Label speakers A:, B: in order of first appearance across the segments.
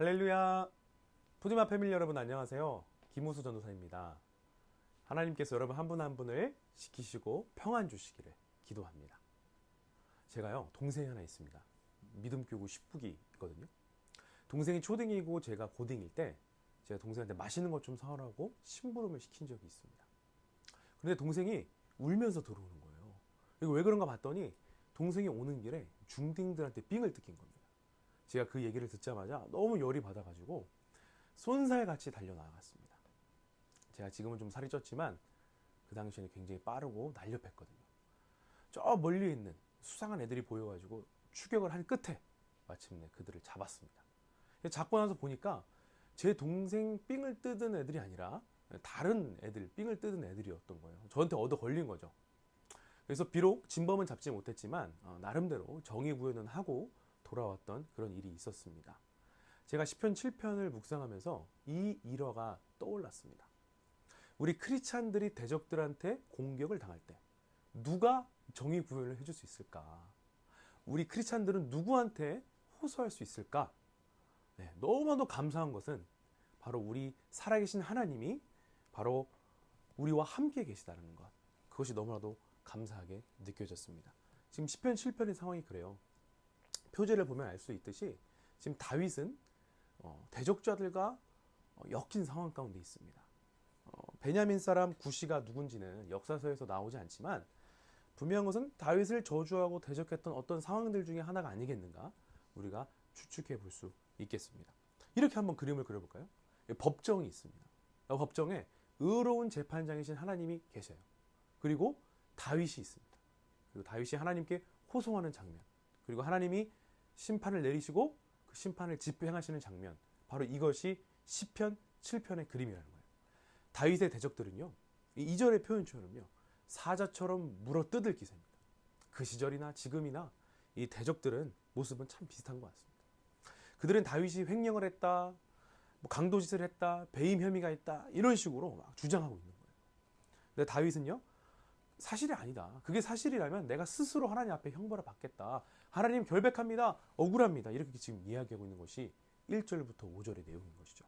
A: 할렐루야. 푸드마 패밀리 여러분 안녕하세요. 김우수 전도사입니다. 하나님께서 여러분 한 분한 분을 지키시고 평안 주시기를 기도합니다. 제가요 동생이 하나 있습니다. 믿음교구 10부기 있거든요. 동생이 초등이고 제가 고등일 때 제가 동생한테 맛있는 것 좀 사오라고 심부름을 시킨 적이 있습니다. 그런데 동생이 울면서 들어오는 거예요. 이거 왜 그런가 봤더니 동생이 오는 길에 중딩들한테 삥을 뜯긴 겁니다. 제가 그 얘기를 듣자마자 너무 열이 받아가지고 쏜살같이 달려나갔습니다. 제가 지금은 좀 살이 쪘지만 그 당시에는 굉장히 빠르고 날렵했거든요. 저 멀리 있는 수상한 애들이 보여가지고 추격을 한 끝에 마침내 그들을 잡았습니다. 잡고 나서 보니까 제 동생 삥을 뜯은 애들이 아니라 다른 애들 삥을 뜯은 애들이었던 거예요. 저한테 얻어 걸린 거죠. 그래서 비록 진범은 잡지 못했지만 어, 나름대로 정의 구현은 하고 돌아왔던 그런 일이 있었습니다. 제가 시편 7편을 묵상하면서 이 일화가 떠올랐습니다. 우리 크리스찬들이 대적들한테 공격을 당할 때 누가 정의 구현을 해줄 수 있을까? 우리 크리스찬들은 누구한테 호소할 수 있을까? 네, 너무나도 감사한 것은 바로 우리 살아계신 하나님이 바로 우리와 함께 계시다는 것. 그것이 너무나도 감사하게 느껴졌습니다. 지금 10편, 7편의 상황이 그래요. 표제를 보면 알 수 있듯이 지금 다윗은 어, 대적자들과 어, 엮인 상황 가운데 있습니다. 어, 베냐민 사람 구시가 누군지는 역사서에서 나오지 않지만 분명한 것은 다윗을 저주하고 대적했던 어떤 상황들 중에 하나가 아니겠는가 우리가 추측해 볼 수 있겠습니다. 이렇게 한번 그림을 그려볼까요? 법정이 있습니다. 어, 법정에 의로운 재판장이신 하나님이 계셔요. 그리고 다윗이 있습니다. 그리고 다윗이 하나님께 호송하는 장면. 그리고 하나님이 심판을 내리시고 그 심판을 집행하시는 장면. 바로 이것이 시편 7편의 그림이라는 거예요. 다윗의 대적들은요. 이 2절의 표현처럼요. 사자처럼 물어 뜯을 기세입니다. 그 시절이나 지금이나 이 대적들은 모습은 참 비슷한 것 같습니다. 그들은 다윗이 횡령을 했다, 뭐 강도짓을 했다, 배임 혐의가 있다 이런 식으로 막 주장하고 있는 거예요. 근데 다윗은요 사실이 아니다. 그게 사실이라면 내가 스스로 하나님 앞에 형벌을 받겠다. 하나님 결백합니다. 억울합니다. 이렇게 지금 이야기하고 있는 것이 1절부터 5절의 내용인 것이죠.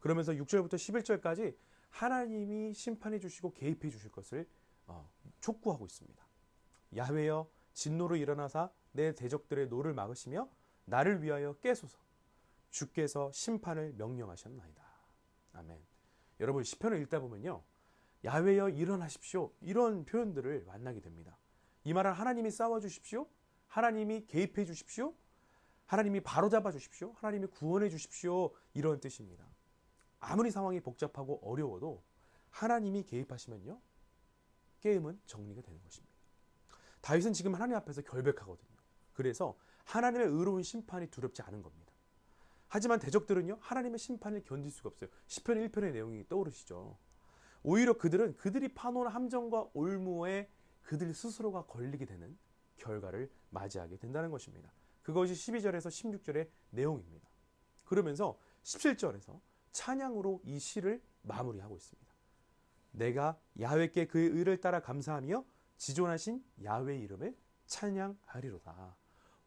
A: 그러면서 6절부터 11절까지 하나님이 심판해 주시고 개입해 주실 것을 어, 촉구하고 있습니다. 야훼여 진노로 일어나사 내 대적들의 노를 막으시며 나를 위하여 깨소서 주께서 심판을 명령하셨나이다. 아멘. 여러분 시편을 읽다 보면요. 야훼여 일어나십시오. 이런 표현들을 만나게 됩니다. 이 말은 하나님이 싸워 주십시오. 하나님이 개입해 주십시오. 하나님이 바로잡아 주십시오. 하나님이 구원해 주십시오. 이런 뜻입니다. 아무리 상황이 복잡하고 어려워도 하나님이 개입하시면요. 게임은 정리가 되는 것입니다. 다윗은 지금 하나님 앞에서 결백하거든요. 그래서 하나님의 의로운 심판이 두렵지 않은 겁니다. 하지만 대적들은요. 하나님의 심판을 견딜 수가 없어요. 10편 1편의 내용이 떠오르시죠. 오히려 그들은 그들이 파놓은 함정과 올무에 그들 스스로가 걸리게 되는 결과를 맞이하게 된다는 것입니다. 그것이 12절에서 16절의 내용입니다. 그러면서 17절에서 찬양으로 이 시를 마무리하고 있습니다. 내가 야훼께 그의 의를 따라 감사하며 지존하신 야훼 이름을 찬양하리로다.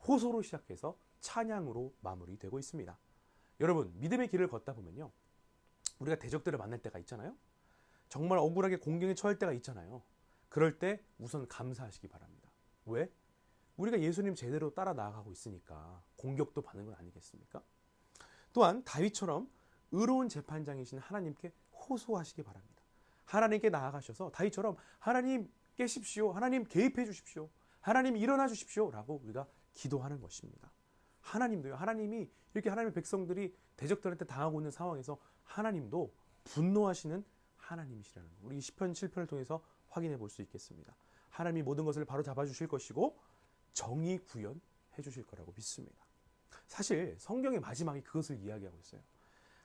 A: 호소로 시작해서 찬양으로 마무리되고 있습니다. 여러분 믿음의 길을 걷다 보면요. 우리가 대적들을 만날 때가 있잖아요. 정말 억울하게 공경에 처할 때가 있잖아요. 그럴 때 우선 감사하시기 바랍니다. 왜? 우리가 예수님 제대로 따라 나아가고 있으니까 공격도 받는 건 아니겠습니까? 또한 다윗처럼 의로운 재판장이신 하나님께 호소하시기 바랍니다. 하나님께 나아가셔서 다윗처럼 하나님 깨십시오. 하나님 개입해 주십시오. 하나님 일어나 주십시오. 라고 우리가 기도하는 것입니다. 하나님도요. 하나님이 이렇게 하나님의 백성들이 대적들한테 당하고 있는 상황에서 하나님도 분노하시는 하나님이시라는 거. 우리 10편 7편을 통해서 확인해 볼 수 있겠습니다. 하나님이 모든 것을 바로 잡아 주실 것이고 정의 구현해 주실 거라고 믿습니다. 사실 성경의 마지막이 그것을 이야기하고 있어요.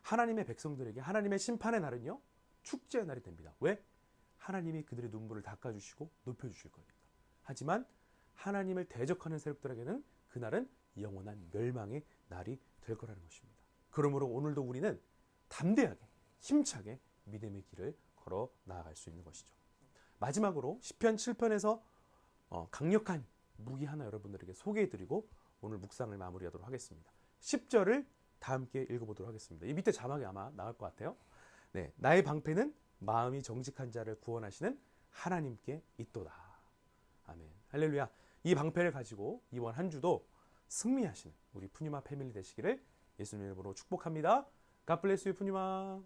A: 하나님의 백성들에게 하나님의 심판의 날은요. 축제의 날이 됩니다. 왜? 하나님이 그들의 눈물을 닦아 주시고 높여 주실 거니까. 하지만 하나님을 대적하는 세력들에게는 그날은 영원한 멸망의 날이 될 거라는 것입니다. 그러므로 오늘도 우리는 담대하게 힘차게 믿음의 길을 걸어 나아갈 수 있는 것이죠. 마지막으로 10편 7편에서 어, 강력한 무기 하나 여러분들에게 소개해 드리고 오늘 묵상을 마무리하도록 하겠습니다. 10절을 다 함께 읽어보도록 하겠습니다. 이 밑에 자막이 아마 나올 것 같아요. 네, 나의 방패는 마음이 정직한 자를 구원하시는 하나님께 있도다. 아멘. 할렐루야. 이 방패를 가지고 이번 한 주도 승리하시는 우리 푸니마 패밀리 되시기를 예수님 이름으로 축복합니다. God bless you, 푸니마.